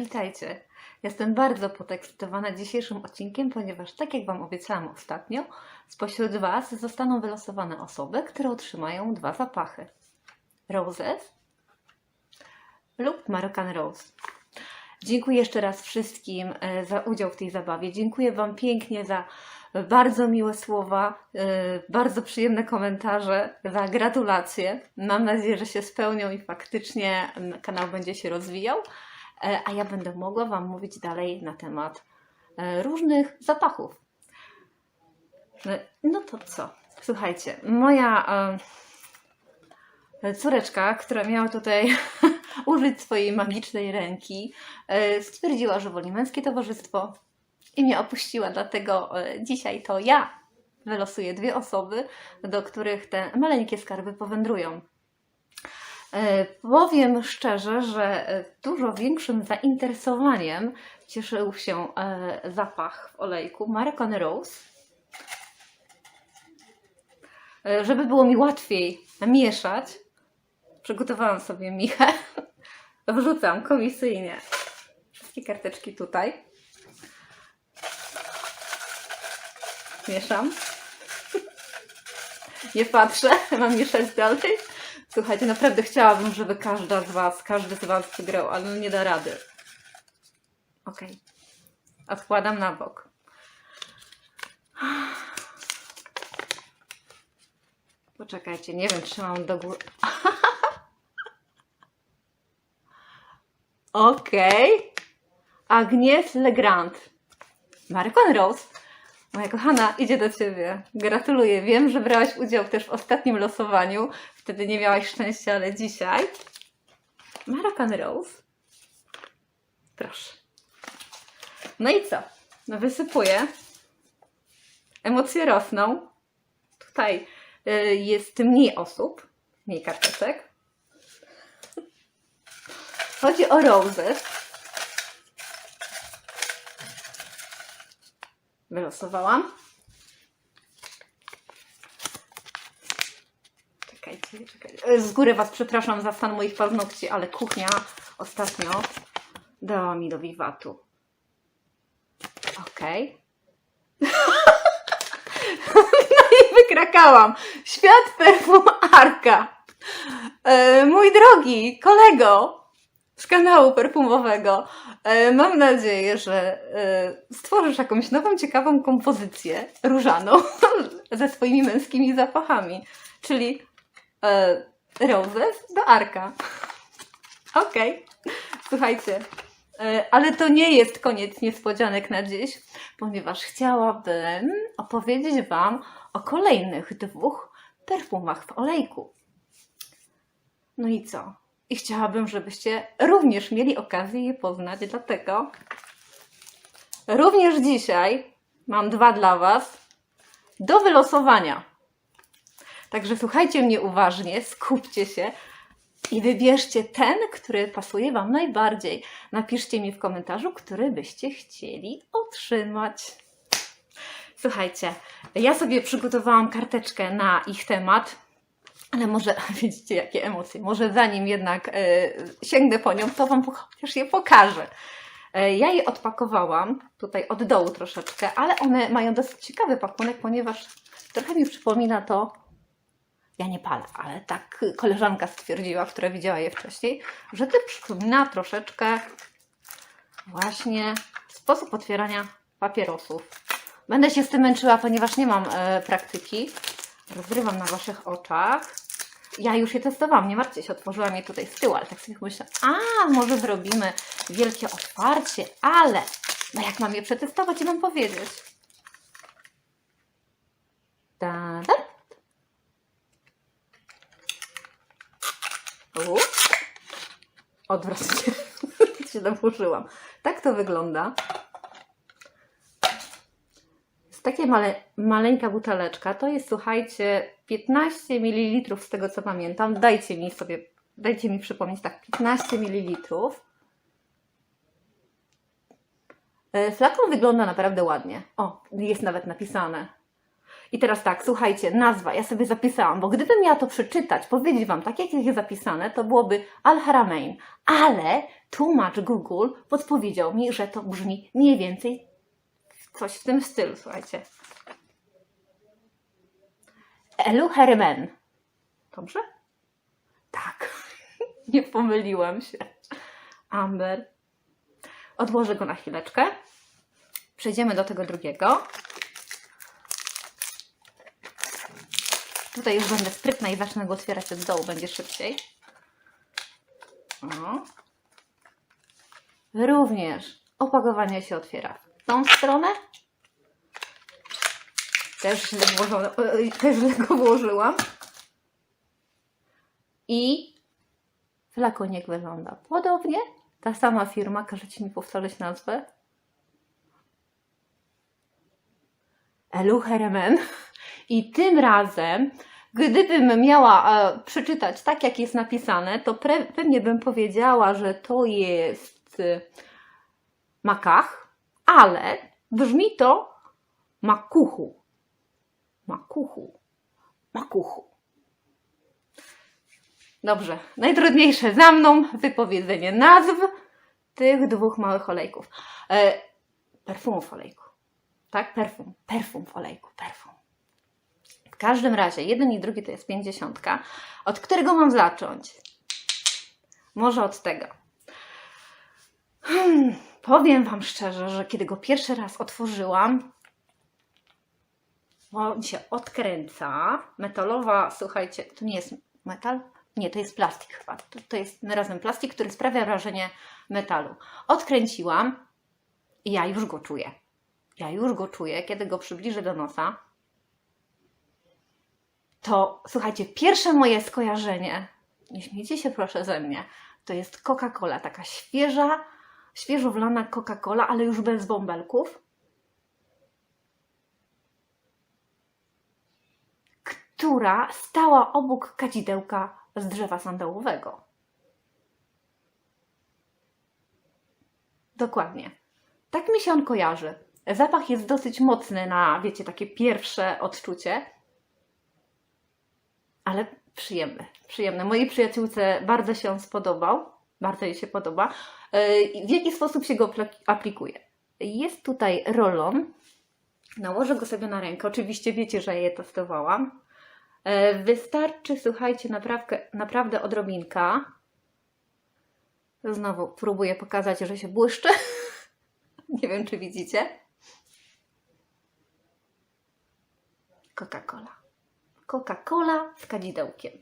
witajcie. Jestem bardzo podekscytowana dzisiejszym odcinkiem, ponieważ tak jak Wam obiecałam ostatnio, spośród Was zostaną wylosowane osoby, które otrzymają dwa zapachy. Roses lub Moroccan Rose. Dziękuję jeszcze raz wszystkim e, za udział w tej zabawie. Dziękuję Wam pięknie za bardzo miłe słowa, e, bardzo przyjemne komentarze, za gratulacje. Mam nadzieję, że się spełnią i faktycznie kanał będzie się rozwijał, a ja będę mogła Wam mówić dalej na temat e, różnych zapachów. E, No to co? Słuchajcie, moja e, córeczka, która miała tutaj użyć swojej magicznej ręki, e, stwierdziła, że woli męskie towarzystwo i mnie opuściła, dlatego e, dzisiaj to ja wylosuję dwie osoby, do których te maleńkie skarby powędrują. E, Powiem szczerze, że e, dużo większym zainteresowaniem cieszył się e, zapach w olejku Moroccan Rose. Żeby było mi łatwiej mieszać, przygotowałam sobie michę. Wrzucam komisyjnie wszystkie karteczki tutaj. Mieszam. Nie patrzę, mam mieszać dalej. Słuchajcie, naprawdę chciałabym, żeby każda z Was, każdy z Was wygrał, ale no nie da rady. Ok. Odkładam na bok. Poczekajcie, nie wiem, trzymam do góry. Okej. Agnes Legrand. Marcon Rose. Moja kochana, idzie do Ciebie. Gratuluję. Wiem, że brałaś udział też w ostatnim losowaniu. Wtedy nie miałaś szczęścia, ale dzisiaj. Moroccan Rose. Proszę. No i co? No wysypuję. Emocje rosną. Tutaj y, jest mniej osób, mniej karteczek. Chodzi o roses. Wylosowałam. Czekajcie, czekajcie. Z góry Was przepraszam za stan moich paznokci, ale kuchnia ostatnio dała mi do wiwatu. Okej. no i wykrakałam. Świat perfum Arka. E, mój drogi kolego z kanału perfumowego, e, mam nadzieję, że e, stworzysz jakąś nową, ciekawą kompozycję różaną ze swoimi męskimi zapachami, czyli e, roses do Arka. Okej, słuchajcie, e, ale to nie jest koniec niespodzianek na dziś, ponieważ chciałabym opowiedzieć Wam o kolejnych dwóch perfumach w olejku. No i co? I chciałabym, żebyście również mieli okazję je poznać, dlatego również dzisiaj mam dwa dla Was do wylosowania. Także słuchajcie mnie uważnie, skupcie się i wybierzcie ten, który pasuje Wam najbardziej. Napiszcie mi w komentarzu, który byście chcieli otrzymać. Słuchajcie, ja sobie przygotowałam karteczkę na ich temat. Ale może, widzicie jakie emocje, może zanim jednak e, sięgnę po nią, to Wam chociaż je pokażę. E, ja je odpakowałam tutaj od dołu troszeczkę, ale one mają dosyć ciekawy pakunek, ponieważ trochę mi przypomina to, ja nie palę, ale tak koleżanka stwierdziła, która widziała je wcześniej, że to przypomina troszeczkę właśnie sposób otwierania papierosów. Będę się z tym męczyła, ponieważ nie mam e, praktyki. Rozrywam na Waszych oczach. Ja już je testowałam, nie martwcie się, otworzyłam je tutaj z tyłu, ale tak sobie myślę, a może zrobimy wielkie otwarcie, ale no jak mam je przetestować i Wam powiedzieć? Ta. U. Odwrotnie się doburzyłam. Tak to wygląda. Jest takie male, maleńka buteleczka. To jest, słuchajcie, 15 ml z tego co pamiętam. Dajcie mi sobie, dajcie mi przypomnieć, tak, 15 ml. Flakon wygląda naprawdę ładnie. O, jest nawet napisane. I teraz tak, słuchajcie, nazwa, ja sobie zapisałam, bo gdybym miała to przeczytać, powiedzieć Wam tak, jak jest zapisane, to byłoby Al-Haramain. Ale tłumacz Google podpowiedział mi, że to brzmi mniej więcej coś w tym stylu, słuchajcie. Elu Hermen. Dobrze? Tak. Nie pomyliłam się. Amber. Odłożę go na chwileczkę. Przejdziemy do tego drugiego. Tutaj już będę sprytna i zacznę go otwierać od dołu, będzie szybciej. O. Również opakowanie się otwiera w tą stronę. Też źle, włożone, e, też źle go włożyłam. I flakonik wygląda podobnie. Ta sama firma, każecie mi powtórzyć nazwę. Elucheremen. I tym razem, gdybym miała e, przeczytać tak, jak jest napisane, to pre, pewnie bym powiedziała, że to jest e, makach, ale brzmi to makuchu. Makuchu. Makuchu. Dobrze, najtrudniejsze za mną wypowiedzenie nazw tych dwóch małych olejków. E, perfumów w olejku. Tak, perfum. Perfum w olejku. Perfum. W każdym razie, jeden i drugi to jest pięćdziesiątka. Od którego mam zacząć? Może od tego. Hmm, powiem Wam szczerze, że kiedy go pierwszy raz otworzyłam, on się odkręca. Metalowa, słuchajcie, to nie jest metal? Nie, to jest plastik chyba. To, to jest razem plastik, który sprawia wrażenie metalu. Odkręciłam i ja już go czuję. Ja już go czuję, kiedy go przybliżę do nosa. To słuchajcie, pierwsze moje skojarzenie, nie śmiejcie się proszę ze mnie, to jest Coca-Cola, taka świeża, świeżo wlana Coca-Cola, ale już bez bąbelków. Która stała obok kadzidełka z drzewa sandałowego. Dokładnie. Tak mi się on kojarzy. Zapach jest dosyć mocny na, wiecie, takie pierwsze odczucie, ale przyjemny, przyjemny. Mojej przyjaciółce bardzo się on spodobał, bardzo jej się podoba. Yy, W jaki sposób się go apl- aplikuje? Jest tutaj rolon. Nałożę go sobie na rękę. Oczywiście wiecie, że je testowałam. E, Wystarczy, słuchajcie, naprawdę, naprawdę odrobinka. Znowu próbuję pokazać, że się błyszczy. Nie wiem, czy widzicie. Coca-Cola. Coca-Cola z kadzidełkiem.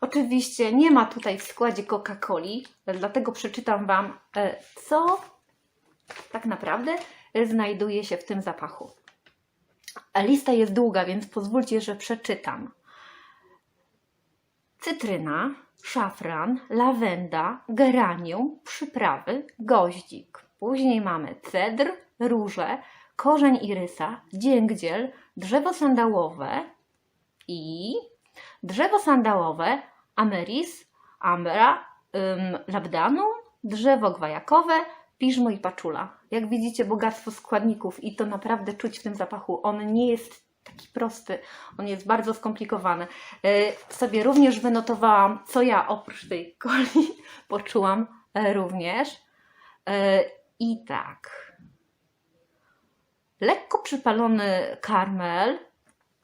Oczywiście nie ma tutaj w składzie Coca-Coli, dlatego przeczytam Wam, e, co tak naprawdę znajduje się w tym zapachu. Lista jest długa, więc pozwólcie, że przeczytam cytryna, szafran, lawenda, geranium, przyprawy, goździk. Później mamy cedr, róże, korzeń irysa, dzięgdziel, drzewo sandałowe i drzewo sandałowe, ameris, ambra, ym, labdanum, drzewo gwajakowe, piżmo i paczula. Jak widzicie, bogactwo składników i to naprawdę czuć w tym zapachu. On nie jest taki prosty, on jest bardzo skomplikowany. E, Sobie również wynotowałam, co ja oprócz tej coli poczułam e, również. E, I tak. Lekko przypalony karmel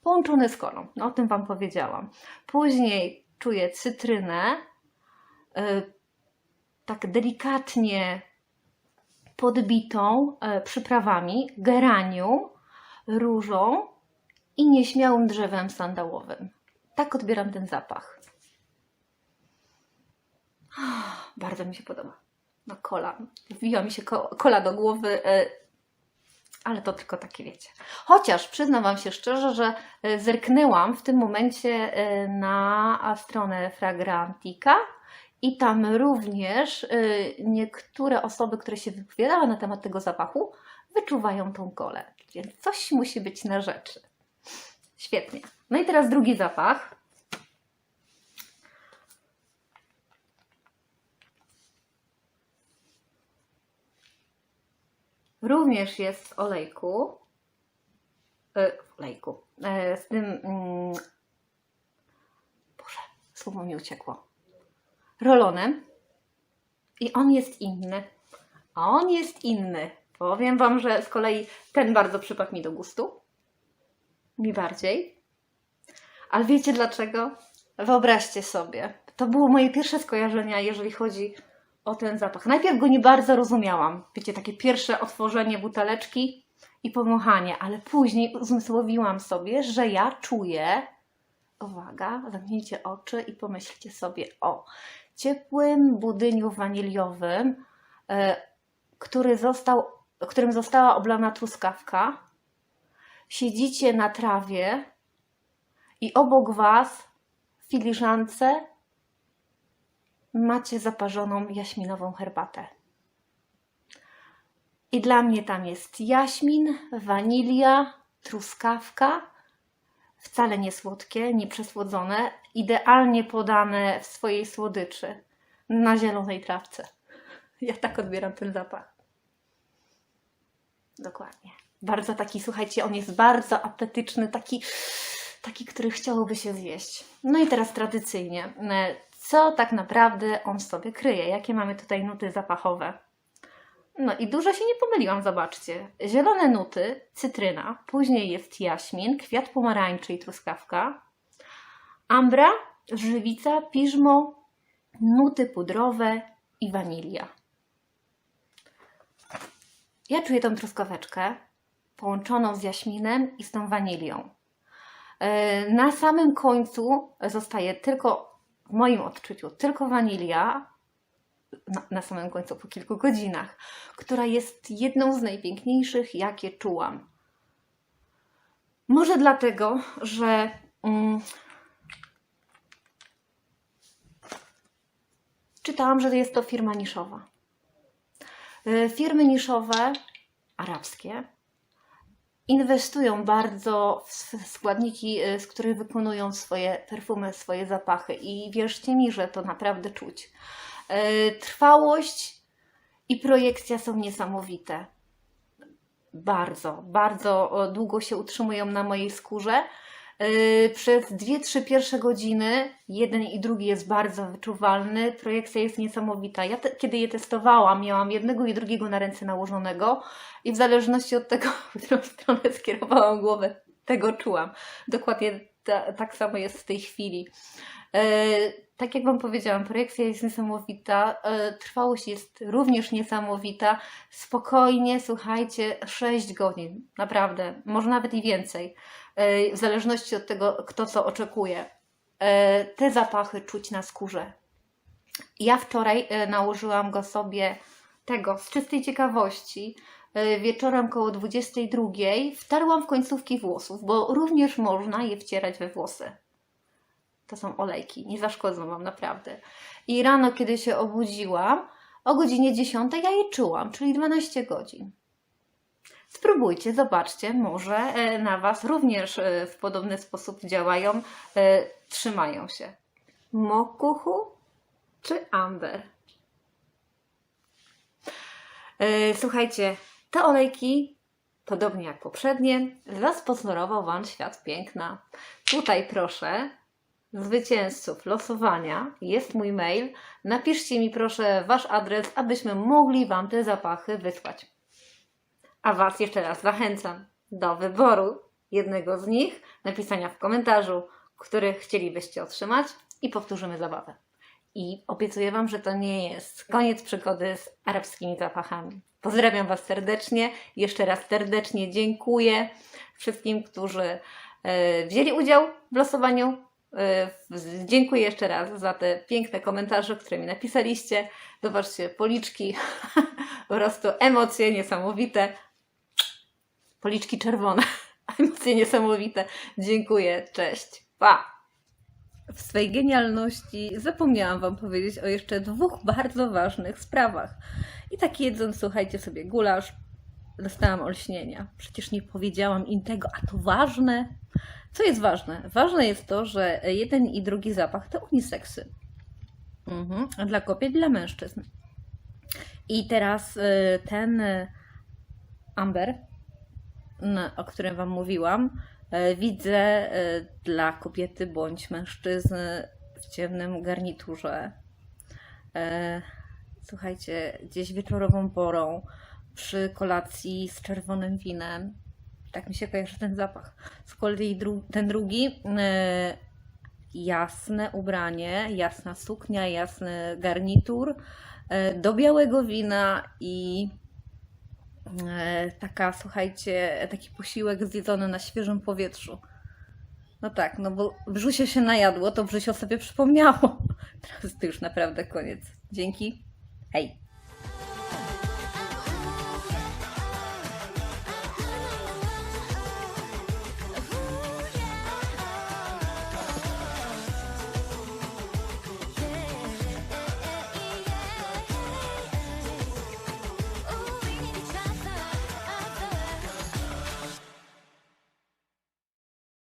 połączony z kolą. No, o tym Wam powiedziałam. Później czuję cytrynę, tak delikatnie podbitą przyprawami, geranium, różą i nieśmiałym drzewem sandałowym. Tak odbieram ten zapach. Ah, Bardzo mi się podoba. No kola. Wbiła mi się ko- kola do głowy, e, ale to tylko takie wiecie. Chociaż przyznam Wam się szczerze, że e, zerknęłam w tym momencie e, na stronę Fragrantica i tam również niektóre osoby, które się wypowiadały na temat tego zapachu, wyczuwają tą kolę. Więc coś musi być na rzeczy. Świetnie. No i teraz drugi zapach. Również jest w olejku. w olejku, e, z tym, mm, Boże, słowo mi uciekło, rolonem i on jest inny. On jest inny. Powiem Wam, że z kolei ten bardzo przypadł mi do gustu. Mi bardziej. Ale wiecie dlaczego? Wyobraźcie sobie. To było moje pierwsze skojarzenia, jeżeli chodzi o ten zapach. Najpierw go nie bardzo rozumiałam. Wiecie, takie pierwsze otworzenie buteleczki i powąchanie, ale później uzmysłowiłam sobie, że ja czuję. Uwaga, zamknijcie oczy i pomyślcie sobie o ciepłym budyniu waniliowym, e, który został, którym została oblana truskawka. Siedzicie na trawie i obok Was w filiżance macie zaparzoną jaśminową herbatę. I dla mnie tam jest jaśmin, wanilia, truskawka, wcale nie słodkie, nie przesłodzone, idealnie podane w swojej słodyczy na zielonej trawce. Ja tak odbieram ten zapach. Dokładnie. Bardzo taki, słuchajcie, on jest bardzo apetyczny, taki, taki, który chciałoby się zjeść. No i teraz tradycyjnie, e, co tak naprawdę on sobie kryje? Jakie mamy tutaj nuty zapachowe? No i dużo się nie pomyliłam, zobaczcie. Zielone nuty, cytryna, później jest jaśmin, kwiat pomarańczy i truskawka, ambra, żywica, piżmo, nuty pudrowe i wanilia. Ja czuję tą truskaweczkę połączoną z jaśminem i z tą wanilią. E, Na samym końcu zostaje tylko, w moim odczuciu, tylko wanilia, na, na samym końcu po kilku godzinach, która jest jedną z najpiękniejszych, jakie czułam. Może dlatego, że mm, czytałam, że jest to firma niszowa. Y, Firmy niszowe, arabskie, inwestują bardzo w składniki, y, z których wykonują swoje perfumy, swoje zapachy i wierzcie mi, że to naprawdę czuć. Y, Trwałość i projekcja są niesamowite. Bardzo, bardzo długo się utrzymują na mojej skórze. Yy, Przez 2-3 pierwsze godziny jeden i drugi jest bardzo wyczuwalny. Projekcja jest niesamowita. Ja te, kiedy je testowałam, miałam jednego i drugiego na ręce nałożonego i w zależności od tego, w którą stronę skierowałam głowę, tego czułam. Dokładnie ta, tak samo jest w tej chwili. Yy, Tak jak Wam powiedziałam, projekcja jest niesamowita, yy, trwałość jest również niesamowita. Spokojnie, słuchajcie, 6 godzin, naprawdę, może nawet i więcej w zależności od tego, kto co oczekuje. E, Te zapachy czuć na skórze. Ja wczoraj e, nałożyłam go sobie tego z czystej ciekawości. e, Wieczorem koło 22 wtarłam w końcówki włosów, bo również można je wcierać we włosy. To są olejki, nie zaszkodzą Wam naprawdę. I rano, kiedy się obudziłam, o godzinie 10 ja je czułam, czyli 12 godzin. Spróbujcie, zobaczcie, może e, na Was również e, w podobny sposób działają, e, trzymają się. Mokuchu czy amber? Słuchajcie, te olejki, podobnie jak poprzednie, zasponsorował Wam Świat Piękna. Tutaj proszę, zwycięzców losowania jest mój mail. Napiszcie mi proszę Wasz adres, abyśmy mogli Wam te zapachy wysłać. A Was jeszcze raz zachęcam do wyboru jednego z nich, napisania w komentarzu, który chcielibyście otrzymać i powtórzymy zabawę. I obiecuję Wam, że to nie jest koniec przygody z arabskimi zapachami. Pozdrawiam Was serdecznie. Jeszcze raz serdecznie dziękuję wszystkim, którzy e, wzięli udział w losowaniu. E, dziękuję jeszcze raz za te piękne komentarze, które mi napisaliście. Zobaczcie, policzki, po prostu emocje niesamowite. Policzki czerwone, emocje niesamowite. Dziękuję, cześć, pa! W swej genialności zapomniałam Wam powiedzieć o jeszcze dwóch bardzo ważnych sprawach. I tak jedząc, słuchajcie sobie, gulasz, dostałam olśnienia. Przecież nie powiedziałam im tego, a to ważne. Co jest ważne? Ważne jest to, że jeden i drugi zapach to uniseksy. Mhm. Dla kobiet, dla mężczyzn. I teraz y, ten y, amber o którym Wam mówiłam, e, widzę e, dla kobiety bądź mężczyzny w ciemnym garniturze. E, Słuchajcie, gdzieś wieczorową porą, przy kolacji z czerwonym winem. Tak mi się kojarzy ten zapach. Z kolei dru- ten drugi, jasne ubranie, jasna suknia, jasny garnitur, do białego wina i taka, słuchajcie, taki posiłek zjedzony na świeżym powietrzu. No tak, no bo Brzusio się najadło, to Brzusio sobie przypomniało. Teraz to już naprawdę koniec. Dzięki. Hej.